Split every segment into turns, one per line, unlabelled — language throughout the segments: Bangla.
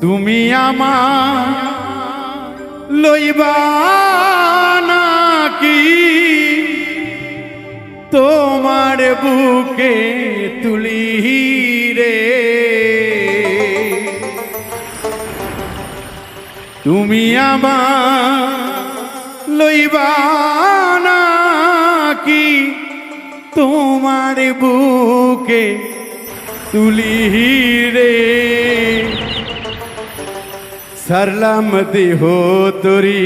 তুমি আমার নাকি? তোমার বুকে তুলি রে। তুমি আমার নাকি? তোমার বুকে তুলি রে। সারলাম দেহ তরি।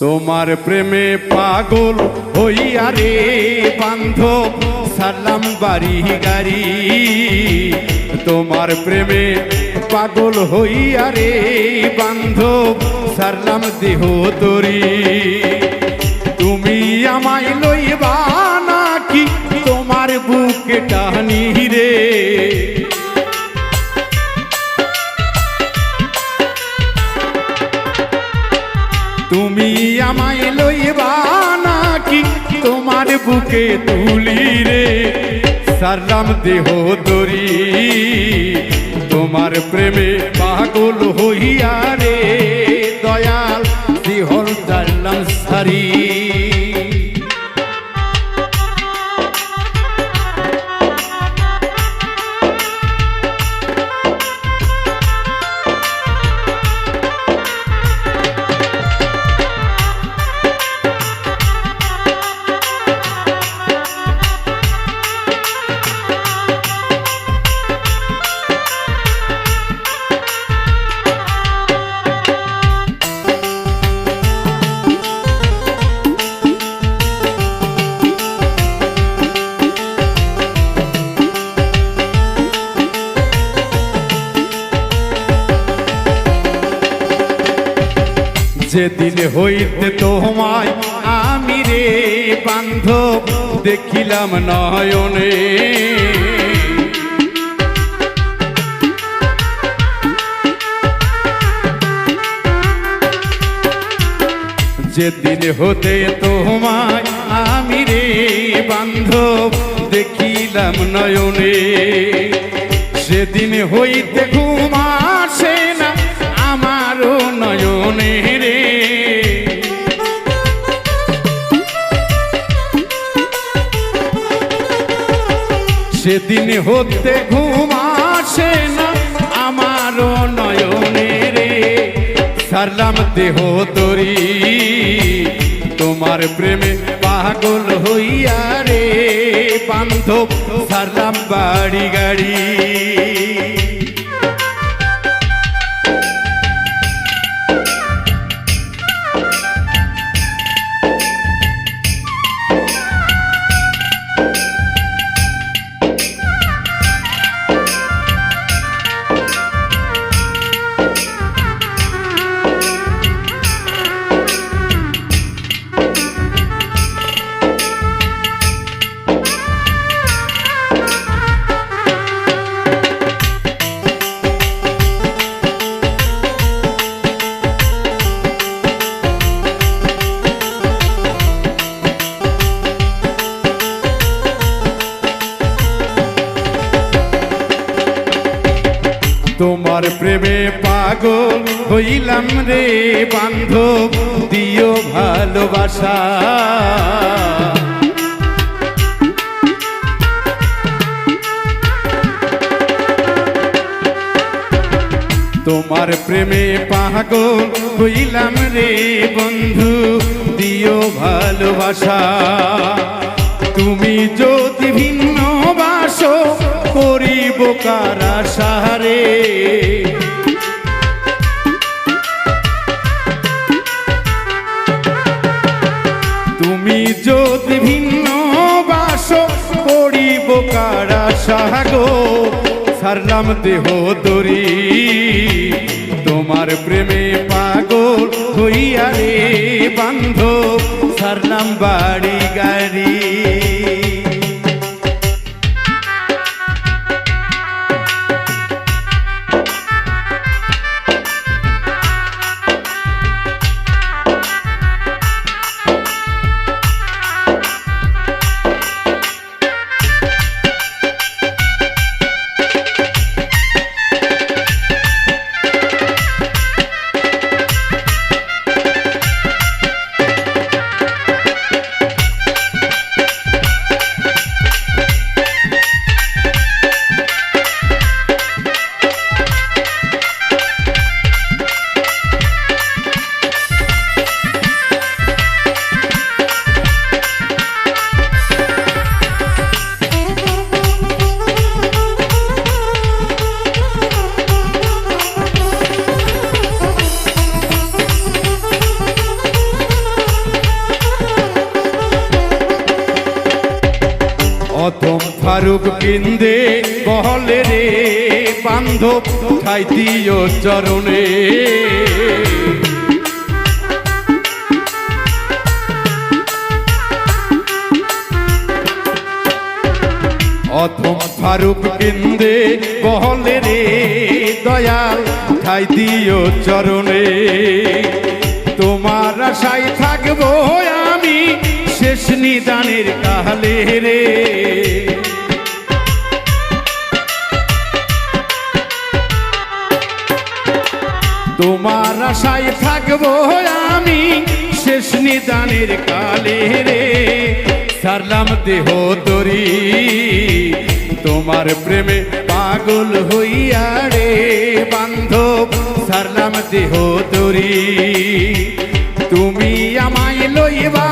তোমার প্রেমে পাগল হইয়া রে বান্ধব সারলাম বাড়ি গাড়ি। তোমার প্রেমে পাগল হইয়া রে বান্ধব সারলাম দেহ তরি। তুমি আমায় লইবা নাকি তোমার বুকে টানি তুমি আমায় লইবা নাকি তোমার বুকে তুলি রে? সারলাম দেহ দরি তোমার প্রেমে পাগল হইয়া যেদিন হইতে তোমায় আমি রে বান্ধব, দেখিলাম নয়নে। যেদিন হতে তোমায় আমি রে বান্ধব, দেখিলাম নয়নে। সেদিন হইতে ঘুম সেদিন হতে ঘুম আসে না আমার নয়নে রে। সারলাম দেহ তরি, তোমার প্রেমে পাগল হইয়া রে। বান্ধব, সারলাম বাড়ি গাড়ি। তোমার প্রেমে পাগল হইলাম রে বান্ধব, দিও ভালোবাসা। তোমার প্রেমে পাগল হইলাম রে বন্ধু, দিও ভালোবাসা। তুমি যদি ভিন্ন সারলাম দেহ দরি তোমার প্রেমে পাগল হইয়া রে বান্ধব সারলাম বাড়ি গাড়ি। অথম ফারুক কিন্দে বহলে রে, বান্ধব খাইতিও চরণে। অথম ফারুক কিন্দে বহলে রে, দয়াল খাই দিও চরণে। তোমার আশায় থাকব আমি শেষ নিদানের কালে রে। তোমার আশায় থাকব আমি শেষ নিদানের কালে রে। সারলাম দেহ তরি তোমার প্রেমে পাগল হইয়া রে। বান্ধব, সারলাম দেহ তরি তুমি আমায় লইবা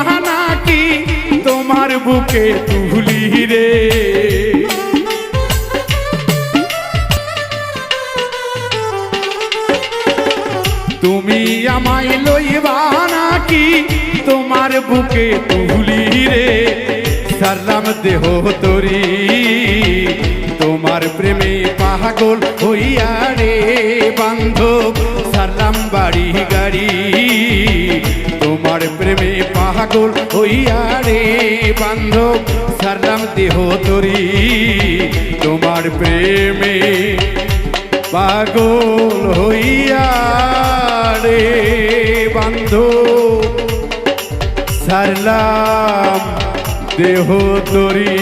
তোমার বুকে তুলি রে। তুমি আমায় লইবা নাকি তোমার বুকে তুলি রে? সারলাম দেহ তরি, তোমার প্রেমে পাগল হইয়া রে বান্ধব। সারলাম বাড়ি গাড়ি তোমার প্রেমে পাগল হইয়া বান্ধব, সারলাম দেহ তরি। তোমার প্রেমে পাগল হইয়া রে বান্ধ সারলাম দেহ তরী।